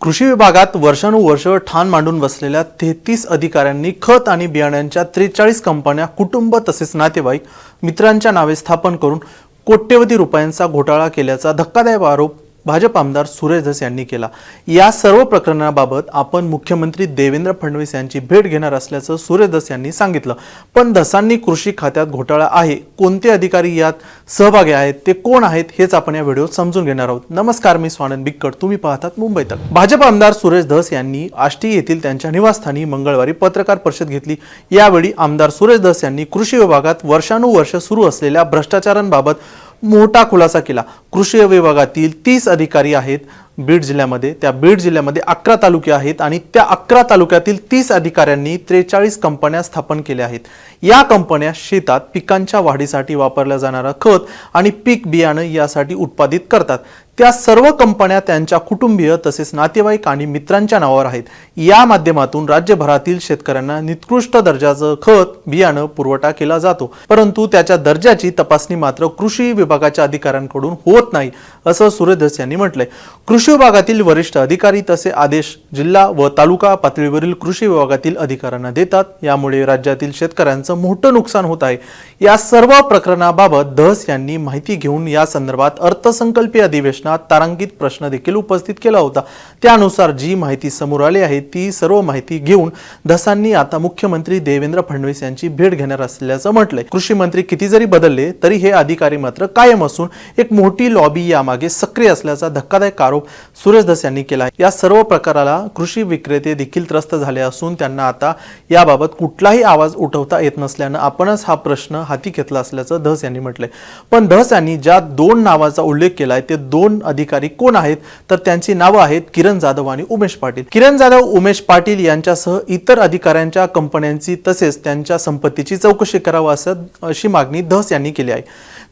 कृषी विभागात वर्षानुवर्ष ठाण मांडून बसलेल्या तेहतीस अधिकाऱ्यांनी खत आणि बियाण्यांच्या त्रेचाळीस कंपन्या कुटुंब तसेच नातेवाईक मित्रांच्या नावे स्थापन करून कोट्यवधी रुपयांचा घोटाळा केल्याचा धक्कादायक आरोप भाजप आमदार सुरेश धस यांनी केला. या सर्व प्रकरणाबाबत आपण मुख्यमंत्री देवेंद्र फडणवीस यांची भेट घेणार असल्याचं सुरेश धस यांनी सांगितलं. पण धसांनी कृषी खात्यात घोटाळा आहे. कोणते अधिकारी यात सहभागी आहेत? ते कोण आहेत? हेच आपण या व्हिडिओत समजून घेणार आहोत. नमस्कार मी स्वानंद बिक्कट. तुम्ही पाहतात मुंबई तक. भाजप आमदार सुरेश धस यांनी आष्टी येथील त्यांच्या निवासस्थानी मंगळवारी पत्रकार परिषद घेतली. यावेळी आमदार सुरेश धस यांनी कृषी विभागात वर्षानुवर्ष सुरू असलेल्या भ्रष्टाचारांबाबत मोठा खुलासा केला. कृषी विभागातील तीस अधिकारी आहेत बीड जिल्ह्यामध्ये. त्या बीड जिल्ह्यामध्ये अकरा तालुके आहेत आणि त्या अकरा तालुक्यातील तीस अधिकाऱ्यांनी त्रेचाळीस कंपन्या स्थापन केल्या आहेत. या कंपन्या शेतात पिकांच्या वाढीसाठी वापरल्या जाणारं खत आणि पीक बियाणं यासाठी उत्पादित करतात. त्या सर्व कंपन्या त्यांच्या कुटुंबीय तसेच नातेवाईक आणि मित्रांच्या नावावर आहेत. या माध्यमातून राज्यभरातील शेतकऱ्यांना निकृष्ट दर्जाचं खत बियाणं पुरवठा केला जातो. परंतु त्याच्या दर्जाची तपासणी मात्र कृषी विभागाच्या अधिकाऱ्यांकडून होत नाही असं सूर्यधस यांनी म्हटलंय. कृषी विभागातील वरिष्ठ अधिकारी तसे आदेश जिल्हा व तालुका पातळीवरील कृषी विभागातील अधिकाऱ्यांना देतात. यामुळे राज्यातील शेतकऱ्यांचं मोठं नुकसान होत आहे. या सर्व प्रकरणाबाबत धस यांनी माहिती घेऊन या संदर्भात अर्थसंकल्पीय अधिवेशनात तारांकित प्रश्न देखील उपस्थित केला होता. त्यानुसार जी माहिती समोर आली आहे ती सर्व माहिती घेऊन धसांनी आता मुख्यमंत्री देवेंद्र फडणवीस यांची भेट घेणार असल्याचं म्हटलंय. कृषी मंत्री किती जरी बदलले तरी हे अधिकारी मात्र कायम असून एक मोठी लॉबी यामागे सक्रिय असल्याचा धक्कादायक आरोप सुरेश धस यांनी केला या सर्व प्रकाराला कृषी विक्रेते देखील त्रस्त झाले असून त्यांना आता याबाबत कुठलाही आवाज उठवता येत नसल्यानं आपणच हा प्रश्न हाती घेतला असल्याचं धस यांनी म्हटलंय. पण धस यांनी ज्या दोन नावाचा उल्लेख केलाय ते दोन अधिकारी कोण आहेत? तर त्यांची नावं आहेत किरण जाधव आणि उमेश पाटील. किरण जाधव उमेश पाटील यांच्यासह इतर अधिकाऱ्यांच्या कंपन्यांची तसेच त्यांच्या संपत्तीची चौकशी करावं असं अशी मागणी धस यांनी केली आहे.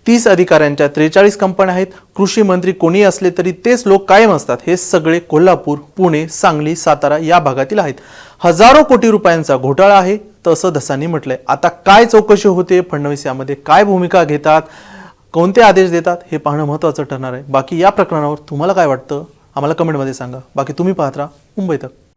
तीस अधिकाऱ्यांच्या त्रेचाळीस कंपन्या आहेत. कृषी मंत्री कोणी असले तरी तेच लोक कायम असतात. हे सगळे कोल्हापूर पुणे सांगली सातारा या भागातील आहेत. हजारो कोटी रुपयांचा घोटाळा आहे तसं धसांनी म्हटलंय. आता काय चौकशी होते? फडणवीस यामध्ये काय भूमिका घेतात? कोणते आदेश देतात? हे पाहणं महत्त्वाचं ठरणार आहे. बाकी या प्रकरणावर तुम्हाला काय वाटतं? आम्हाला कमेंटमध्ये सांगा. बाकी तुम्ही पाहत राहा. मुंबई तक.